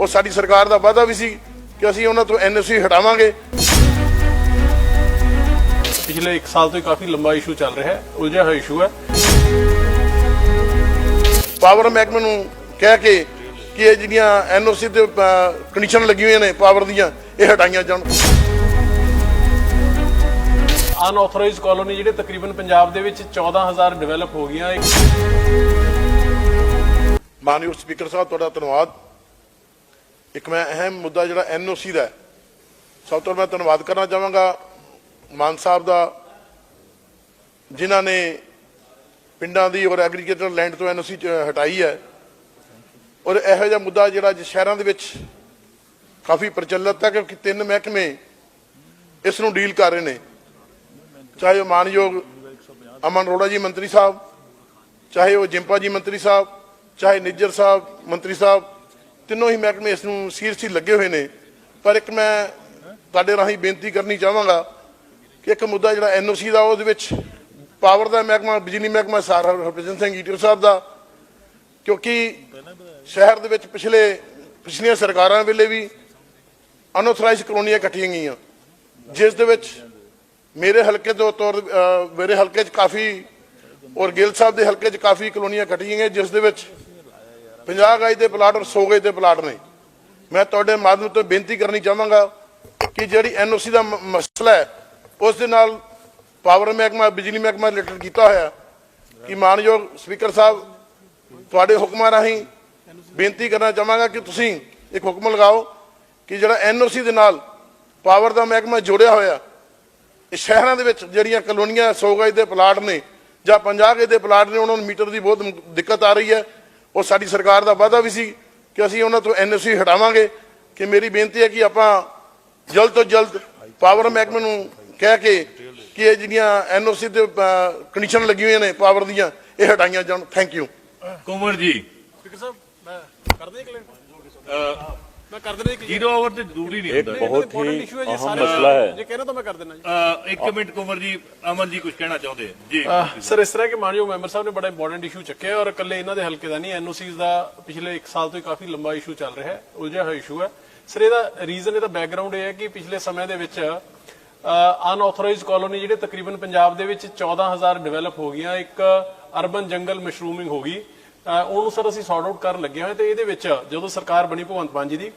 ਉਹ ਸਾਡੀ ਸਰਕਾਰ ਦਾ ਵਾਅਦਾ ਵੀ ਸੀ ਕਿ ਅਸੀਂ ਉਹਨਾਂ ਤੋਂ ਐਨਓਸੀ ਹਟਾਵਾਂਗੇ। ਪਿਛਲੇ 1 ਸਾਲ ਤੋਂ ਕਾਫੀ ਲੰਬਾ ਇਸ਼ੂ ਚੱਲ ਰਿਹਾ ਹੈ ਉਲਝਿਆ ਹੋਇਆ ਇਸ਼ੂ ਹੈ। ਪਾਵਰ ਮਹਿਕਮੇ ਨੂੰ ਕਹਿ ਕੇ ਕਿ ਇਹ ਜਿਹੜੀਆਂ ਐਨਓਸੀ ਤੇ ਕੰਡੀਸ਼ਨ ਲੱਗੀ ਹੋਈਆਂ ਨੇ ਪਾਵਰ ਦੀਆਂ ਇਹ ਹਟਾਈਆਂ ਜਾਣ। ਅਨਆਥੋਰਾਈਜ਼ਡ ਕਾਲੋਨੀ ਜਿਹੜੇ ਤਕਰੀਬਨ ਪੰਜਾਬ ਦੇ ਵਿੱਚ 14000 ਡਿਵੈਲਪ ਹੋ ਗਈਆਂ ਮਾਨਯੋਗ ਸਪੀਕਰ ਸਾਹਿਬ ਤੁਹਾਡਾ ਧੰਨਵਾਦ। ਇੱਕ ਮੈਂ ਅਹਿਮ ਮੁੱਦਾ ਜਿਹੜਾ ਐਨਓਸੀ ਦਾ ਸਭ ਤੋਂ ਮੈਂ ਧੰਨਵਾਦ ਕਰਨਾ ਚਾਹਾਂਗਾ ਮਾਨ ਸਾਹਿਬ ਦਾ, ਜਿਨ੍ਹਾਂ ਨੇ ਪਿੰਡਾਂ ਦੀ ਔਰ ਐਗਰੀਕਲਚਰ ਲੈਂਡ ਤੋਂ ਐਨਓਸੀ ਹਟਾਈ ਹੈ। ਔਰ ਇਹੋ ਜਿਹਾ ਮੁੱਦਾ ਜਿਹੜਾ ਅੱਜ ਸ਼ਹਿਰਾਂ ਦੇ ਵਿੱਚ ਕਾਫੀ ਪ੍ਰਚਲਿਤ ਹੈ ਕਿਉਂਕਿ ਤਿੰਨ ਮਹਿਕਮੇ ਇਸ ਨੂੰ ਡੀਲ ਕਰ ਰਹੇ ਨੇ। ਚਾਹੇ ਉਹ ਮਾਨਯੋਗ ਅਮਨ ਅਰੋੜਾ ਜੀ ਮੰਤਰੀ ਸਾਹਿਬ, ਚਾਹੇ ਉਹ ਜਿੰਪਾ ਜੀ ਮੰਤਰੀ ਸਾਹਿਬ, ਚਾਹੇ ਨਿੱਜਰ ਸਾਹਿਬ ਮੰਤਰੀ ਸਾਹਿਬ ਤਿੰਨੋਂ ਹੀ ਮਹਿਕਮੇ ਇਸ ਨੂੰ ਸੀਰੀਅਸਲੀ ਲੱਗੇ ਹੋਏ ਨੇ। ਪਰ ਇੱਕ ਮੈਂ ਤੁਹਾਡੇ ਰਾਹੀਂ ਬੇਨਤੀ ਕਰਨੀ ਚਾਹਾਂਗਾ ਕਿ ਇੱਕ ਮੁੱਦਾ ਜਿਹੜਾ ਐਨਓਸੀ ਦਾ, ਉਹਦੇ ਵਿੱਚ ਪਾਵਰ ਦਾ ਮਹਿਕਮਾ, ਬਿਜਲੀ ਮਹਿਕਮਾ, ਸਾਰਾ ਹਰਭਜਨ ਸਿੰਘ ਈਟਰ ਸਾਹਿਬ ਦਾ, ਕਿਉਂਕਿ ਸ਼ਹਿਰ ਦੇ ਵਿੱਚ ਪਿਛਲੇ, ਪਿਛਲੀਆਂ ਸਰਕਾਰਾਂ ਵੇਲੇ ਵੀ ਅਨਆਥੋਰਾਈਜ਼ਡ ਕਲੋਨੀਆਂ ਇਕੱਠੀਆਂ ਗਈਆਂ। ਜਿਸ ਦੇ ਵਿੱਚ ਮੇਰੇ ਹਲਕੇ ਤੋਂ ਤੌਰ ਮੇਰੇ ਹਲਕੇ 'ਚ ਕਾਫੀ ਔਰ ਗਿੱਲ ਸਾਹਿਬ ਦੇ ਹਲਕੇ 'ਚ ਕਾਫੀ ਕਲੋਨੀਆਂ ਕੱਟੀਆਂ ਗਈਆਂ, ਜਿਸ ਦੇ ਵਿੱਚ 50 ਗਜ ਦੇ ਪਲਾਟ ਔਰ 100 ਗਜ ਦੇ ਪਲਾਟ ਨੇ। ਮੈਂ ਤੁਹਾਡੇ ਮਾਧਿਅਮ ਤੋਂ ਬੇਨਤੀ ਕਰਨੀ ਚਾਹਾਂਗਾ ਕਿ ਜਿਹੜੀ ਐਨਓਸੀ ਦਾ ਮਸਲਾ ਹੈ, ਉਸ ਦੇ ਨਾਲ ਪਾਵਰ ਮਹਿਕਮਾ, ਬਿਜਲੀ ਮਹਿਕਮਾ ਰਿਲੇਟਡ ਕੀਤਾ ਹੋਇਆ ਕਿ ਮਾਨਯੋਗ ਸਪੀਕਰ ਸਾਹਿਬ, ਤੁਹਾਡੇ ਹੁਕਮਾਂ ਰਾਹੀਂ ਬੇਨਤੀ ਕਰਨਾ ਚਾਹਾਂਗਾ ਕਿ ਤੁਸੀਂ ਇੱਕ ਹੁਕਮ ਲਗਾਓ ਕਿ ਜਿਹੜਾ ਐਨਓਸੀ ਦੇ ਨਾਲ ਪਾਵਰ ਦਾ ਮਹਿਕਮਾ ਜੋੜਿਆ ਹੋਇਆ, ਇਹ ਸ਼ਹਿਰਾਂ ਦੇ ਵਿੱਚ ਜਿਹੜੀਆਂ ਕਲੋਨੀਆਂ 100 ਗਜ ਦੇ ਪਲਾਟ ਨੇ ਜਾਂ 50 ਗਜ ਦੇ ਪਲਾਟ ਨੇ, ਉਹਨਾਂ ਨੂੰ ਮੀਟਰ ਦੀ ਬਹੁਤ ਦਿੱਕਤ ਆ ਰਹੀ ਹੈ। ਉਹ ਸਾਡੀ ਸਰਕਾਰ ਦਾ ਵਾਅਦਾ ਵੀ ਸੀ ਕਿ ਅਸੀਂ ਉਹਨਾਂ ਤੋਂ ਐਨਓਸੀ ਹਟਾਵਾਂਗੇ ਕਿ ਮੇਰੀ ਬੇਨਤੀ ਹੈ ਕਿ ਆਪਾਂ ਜਲਦ ਤੋਂ ਜਲਦ ਪਾਵਰ ਮਹਿਕਮੇ ਨੂੰ ਕਹਿ ਕੇ ਕਿ ਇਹ ਜਿਹੜੀਆਂ ਐਨਓਸੀ ਤੇ ਕੰਡੀਸ਼ਨ ਲੱਗੀ ਹੋਈਆਂ ਨੇ ਪਾਵਰ ਦੀਆਂ ਇਹ ਹਟਾਈਆਂ ਜਾਣ। ਥੈਂਕ ਯੂ ਕੁਮਰ ਜੀ। ਸਪੀਕਰ ਸਾਹਿਬ ਮੈਂ ਕਰਦੇ ਇੱਕ ਅਹ, ਮੈਂ ਕਰ ਦੇਣਾ ਇੱਕ ਜ਼ੀਰੋ ਆਵਰ ਤੇ ਜ਼ਰੂਰੀ ਨਹੀਂ ਹੁੰਦਾ। ਬਹੁਤ ਹੀ ਅਹਿਮ ਮਸਲਾ ਹੈ। ਜੇ ਕਹਿਣਾ ਤਾਂ ਮੈਂ ਕਰ ਦੇਣਾ ਜੀ। ਅਹ, ਇੱਕ ਮਿੰਟ ਕੁਮਰ ਜੀ ਅਮਨ ਜੀ ਕੁਝ ਕਹਿਣਾ ਚਾਹੁੰਦੇ ਆ। ਜੀ। ਅਹ ਸਰ ਇਸ ਤਰ੍ਹਾਂ ਕਿ ਮਾਨਯੋਗ ਮੈਂਬਰ ਸਾਹਿਬ ਨੇ ਬੜਾ ਇੰਪੋਰਟੈਂਟ ਇਸ਼ੂ ਚੱਕਿਆ ਔਰ ਇਕੱਲੇ ਇਹਨਾਂ ਦੇ ਹਲਕੇ ਦਾ ਨਹੀਂ ਐਨਓਸੀਜ਼ ਦਾ ਪਿਛਲੇ 1 ਸਾਲ ਤੋਂ ਹੀ ਕਾਫੀ ਲੰਬਾ ਇਸ਼ੂ ਚੱਲ ਰਿਹਾ ਹੈ ਉਲਝਿਆ ਹੋਇਆ ਇਸ਼ੂ ਹੈ। ਸਰ ਇਹਦਾ ਰੀਜ਼ਨ ਇਹਦਾ ਬੈਕਗ੍ਰਾਉਂਡ ਇਹ ਹੈ ਕਿ ਪਿਛਲੇ ਸਮੇਂ ਦੇ ਵਿੱਚ ਅਨਆਥੋਰਾਈਜ਼ਡ ਕਾਲੋਨੀ ਜਿਹੜੇ ਤਕਰੀਬਨ ਪੰਜਾਬ ਦੇ ਵਿੱਚ 14000 ਡਿਵੈਲਪ ਹੋ ਗਈਆਂ ਇੱਕ ਅਰਬਨ ਜੰਗਲ ਮਸ਼ਰੂਮਿੰਗ ਹੋ ਗਈ ਉਹਨੂੰ ਸਰ ਅਸੀਂ ਸੌਰਟ ਆਊਟ ਕਰਨ ਲੱਗੇ ਹੋਏ ਤੇ ਇਹਦੇ ਵਿੱਚ ਜਦੋਂ ਸਰਕਾਰ ਬਣੀ ਭਗਵੰਤ ਮਾਨ ਜੀ ਦੀ,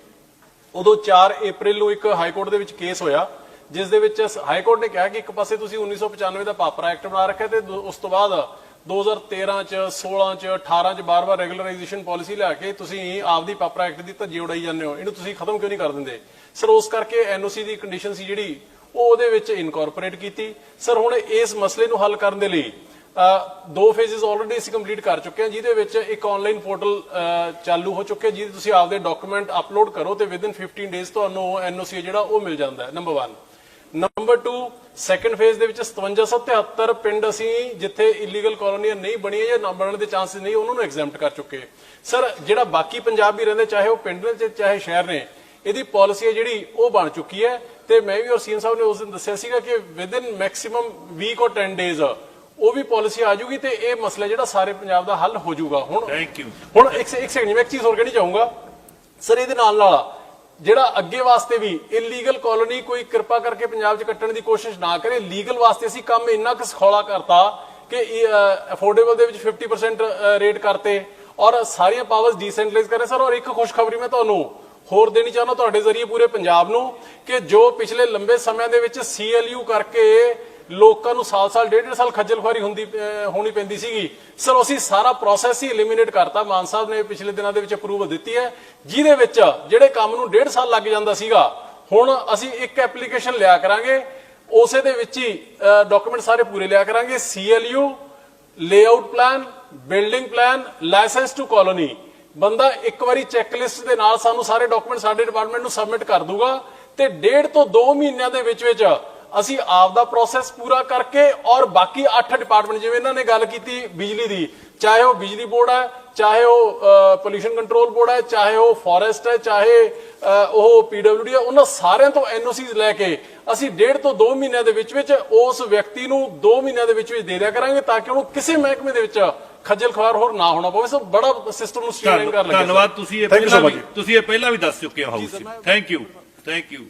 ਉਦੋਂ 4 ਅਪ੍ਰੈਲ ਨੂੰ ਇੱਕ ਹਾਈ ਕੋਰਟ ਦੇ ਵਿੱਚ ਕੇਸ ਹੋਇਆ, ਜਿਸ ਦੇ ਵਿੱਚ ਹਾਈ ਕੋਰਟ ਨੇ ਕਿਹਾ ਕਿ ਇੱਕ ਪਾਸੇ ਤੁਸੀਂ 1995 ਦਾ ਪਾਪਰਾ ਐਕਟ ਬਣਾ ਰੱਖਿਆ ਤੇ ਦੋ- ਉਸ ਤੋਂ ਬਾਅਦ 2013 ਚ 16 ਚ 18 ਚ ਬਾਰ-ਬਾਰ ਰੈਗੂਲਰਾਈਜੇਸ਼ਨ ਪਾਲਿਸੀ ਲਿਆ ਕੇ ਤੁਸੀਂ ਆਪਦੀ ਪਾਪਰਾ ਐਕਟ ਦੀ ਧੱਜੀ ਉਡਾਈ ਜਾਂਦੇ ਹੋ। ਇਹਨੂੰ ਤੁਸੀਂ ਖਤਮ ਕਿਉਂ ਨਹੀਂ ਕਰ ਦਿੰਦੇ? ਸਰ, ਉਸ ਕਰਕੇ ਐਨਓਸੀ ਦੀ ਕੰਡੀਸ਼ਨ ਸੀ ਜਿਹੜੀ, ਉਹ ਉਹਦੇ ਵਿੱਚ ਇਨਕੋਰਪੋਰੇਟ ਕੀਤੀ। ਸਰ, ਹੁਣ ਇਸ ਮਸਲੇ ਨੂੰ ਹੱਲ ਕਰਨ ਦੇ ਲਈ ਦੋ ਫੇਜ਼ਸ ਆਲਰੇਡੀ ਅਸੀਂ ਕੰਪਲੀਟ ਕਰ ਚੁੱਕੇ ਹਾਂ, ਜਿਹਦੇ ਵਿੱਚ ਇੱਕ ਆਨਲਾਈਨ ਪੋਰਟਲ ਚਾਲੂ ਹੋ ਚੁੱਕਿਆ ਜਿਹਦੇ ਤੁਸੀਂ ਆਪਦੇ ਡਾਕੂਮੈਂਟ ਅਪਲੋਡ ਕਰੋ ਤੇ ਵਿਦਿਨ 15 ਡੇਜ਼ ਤੁਹਾਨੂੰ ਐਨਓਸੀ ਜਿਹੜਾ ਉਹ ਮਿਲ ਜਾਂਦਾ ਹੈ ਨੰਬਰ 1 ਨੰਬਰ 2 ਸੈਕੰਡ ਫੇਜ਼ ਦੇ ਵਿੱਚ 5773 ਪਿੰਡ ਅਸੀਂ ਜਿੱਥੇ ਇਲੀਗਲ ਕਲੋਨੀਆਂ ਨਹੀਂ ਬਣੀਆਂ ਜਾਂ ਨਾ ਬਣਨ ਦੇ ਚਾਂਸਸ ਨਹੀਂ, ਉਹਨਾਂ ਨੂੰ ਐਗਜ਼ੈਂਪਟ ਕਰ ਚੁੱਕੇ ਸਰ ਜਿਹੜਾ ਬਾਕੀ ਪੰਜਾਬ ਵੀ ਰਹਿੰਦੇ, ਚਾਹੇ ਉਹ ਪਿੰਡ ਨੇ ਚਾਹੇ ਸ਼ਹਿਰ ਨੇ, ਇਹਦੀ ਪਾਲਿਸੀ ਹੈ ਜਿਹੜੀ ਉਹ ਬਣ ਚੁੱਕੀ ਹੈ। ਤੇ ਮੈਂ ਵੀ ਔਰ ਸੀਐਮ ਸਾਹਿਬ ਨੇ ਉਸ ਦਿਨ ਦੱਸਿਆ ਸੀਗਾ ਕਿ ਵਿਦਿਨ ਮੈਕਸਿਮਮ ਵੀਕ ਔਰ 10 ਡੇਜ਼ ਉਹ ਵੀ ਪਾਲਿਸੀ ਆ ਜੂਗੀ ਤੇ ਇਹ ਮਸਲਾ ਜਿਹੜਾ ਸਾਰੇ ਪੰਜਾਬ ਦਾ ਹੱਲ ਹੋ ਜਾਊਗਾ ਹੁਣ ਥੈਂਕ ਯੂ ਹੁਣ ਇੱਕ ਇੱਕ ਸੈਕਿੰਡ ਮੈਂ ਇੱਕ ਚੀਜ਼ ਹੋਰ ਕਹਿਣੀ ਚਾਹੂੰਗਾ। ਸਰ ਇਹਦੇ ਨਾਲ ਨਾਲ ਜਿਹੜਾ ਅੱਗੇ ਵਾਸਤੇ ਵੀ ਇਲੀਗਲ ਕਾਲੋਨੀ ਕੋਈ ਕਿਰਪਾ ਕਰਕੇ ਪੰਜਾਬ 'ਚ ਕੱਟਣ ਦੀ ਕੋਸ਼ਿਸ਼ ਨਾ ਕਰੇ ਲੀਗਲ ਵਾਸਤੇ ਅਸੀਂ ਕੰਮ ਇੰਨਾ ਕੁ ਸਖੌਲਾ ਕਰਤਾ ਕਿ ਅਫੋਰਡੇਬਲ ਦੇ ਵਿੱਚ 50% ਰੇਟ ਕਰਤੇ ਔਰ ਸਾਰੀਆਂ ਪਾਵਰਸ ਡੀਸੈਂਟਰਲਾਈਜ਼ ਕਰੇ। ਸਰ ਔਰ ਇੱਕ ਖੁਸ਼ਖਬਰੀ ਮੈਂ ਤੁਹਾਨੂੰ ਹੋਰ ਦੇਣੀ ਚਾਹੁੰਦਾ ਤੁਹਾਡੇ ਜ਼ਰੀਏ ਪੂਰੇ ਪੰਜਾਬ ਨੂੰ ਕਿ ਜੋ ਪਿਛਲੇ ਲੰਬੇ ਸਮਿਆਂ ਦੇ ਵਿੱਚ ਸੀਐਲਯੂ ਕਰਕੇ ਲੋਕਾਂ ਨੂੰ ਸਾਲ-ਸਾਲ ਡੇਢ ਡੇਢ ਸਾਲ ਖੱਜਲ ਖੁਆਰੀ ਹੁੰਦੀ ਹੋਣੀ ਪੈਂਦੀ ਸੀਗੀ। ਸਰ, ਅਸੀਂ ਸਾਰਾ ਪ੍ਰੋਸੈਸ ਹੀ ਐਲੀਮੀਨੇਟ ਕਰਤਾ। ਮਾਨ ਸਾਹਿਬ ਨੇ ਪਿਛਲੇ ਦਿਨਾਂ ਦੇ ਵਿੱਚ ਅਪਰੂਵਲ ਦਿੱਤੀ ਹੈ। ਜਿਹਦੇ ਵਿੱਚ ਜਿਹੜੇ ਕੰਮ ਨੂੰ ਡੇਢ ਸਾਲ ਲੱਗ ਜਾਂਦਾ ਸੀਗਾ, ਹੁਣ ਅਸੀਂ ਇੱਕ ਐਪਲੀਕੇਸ਼ਨ ਲਿਆ ਕਰਾਂਗੇ। ਉਸੇ ਦੇ ਵਿੱਚ ਹੀ ਡਾਕੂਮੈਂਟ ਸਾਰੇ ਪੂਰੇ ਲਿਆ ਕਰਾਂਗੇ। CLU layout plan building plan licence to colony ਬੰਦਾ ਇੱਕ ਵਾਰੀ ਚੈੱਕ ਲਿਸਟ ਦੇ ਨਾਲ ਸਾਨੂੰ ਸਾਰੇ ਡਾਕੂਮੈਂਟ ਸਾਡੇ ਡਿਪਾਰਟਮੈਂਟ ਨੂੰ ਸਬਮਿਟ ਕਰ ਦੂਗਾ ਤੇ ਡੇਢ ਤੋਂ 2 ਮਹੀਨਿਆਂ ਦੇ ਵਿੱਚ ਵਿੱਚ ਅਸੀਂ ਆਪ ਦਾ ਪ੍ਰੋਸੈਸ ਪੂਰਾ ਕਰਕੇ ਔਰ ਬਾਕੀ 8 ਡਿਪਾਰਟਮੈਂਟ ਜਿਵੇਂ ਇਹਨਾਂ ਨੇ ਗੱਲ ਕੀਤੀ ਬਿਜਲੀ ਦੀ ਚਾਹੇ ਉਹ ਬਿਜਲੀ ਬੋਰਡ ਹੈ ਚਾਹੇ ਉਹ ਪੋਲੂਸ਼ਨ ਕੰਟਰੋਲ ਬੋਰਡ ਹੈ ਚਾਹੇ ਉਹ ਫੋਰੈਸਟ ਹੈ ਚਾਹੇ ਉਹ ਪੀਡਬਲਯੂਡੀ ਹੈ ਉਹਨਾਂ ਸਾਰਿਆਂ ਤੋਂ ਐਨਓਸੀਜ਼ ਲੈ ਕੇ ਅਸੀਂ ਡੇਢ ਤੋਂ 2 ਮਹੀਨਿਆਂ ਦੇ ਵਿੱਚ ਵਿੱਚ ਉਸ ਵਿਅਕਤੀ ਨੂੰ 2 ਮਹੀਨਿਆਂ ਦੇ ਵਿੱਚ ਵਿੱਚ ਦੇ ਦਿਆ ਕਰਾਂਗੇ ਤਾਂ ਕਿ ਉਹਨੂੰ ਕਿਸੇ ਮਹਿਕਮੇ ਦੇ ਵਿੱਚ ਖੱਜਲ ਖਵਾਰ ਹੋਰ ਨਾ ਹੋਣਾ ਪਵੇ। ਸੋ ਬੜਾ ਸਿਸਟਮ ਨੂੰ ਸਟ੍ਰੀਮਲਾਈਨ ਕਰ ਲੱਗਿਆ ਧੰਨਵਾਦ ਤੁਸੀਂ ਇਹ ਪਹਿਲਾਂ ਵੀ ਤੁਸੀਂ ਇਹ ਪਹਿਲਾਂ ਵੀ ਦੱਸ ਚੁੱਕੇ ਹੋ house thank you thank you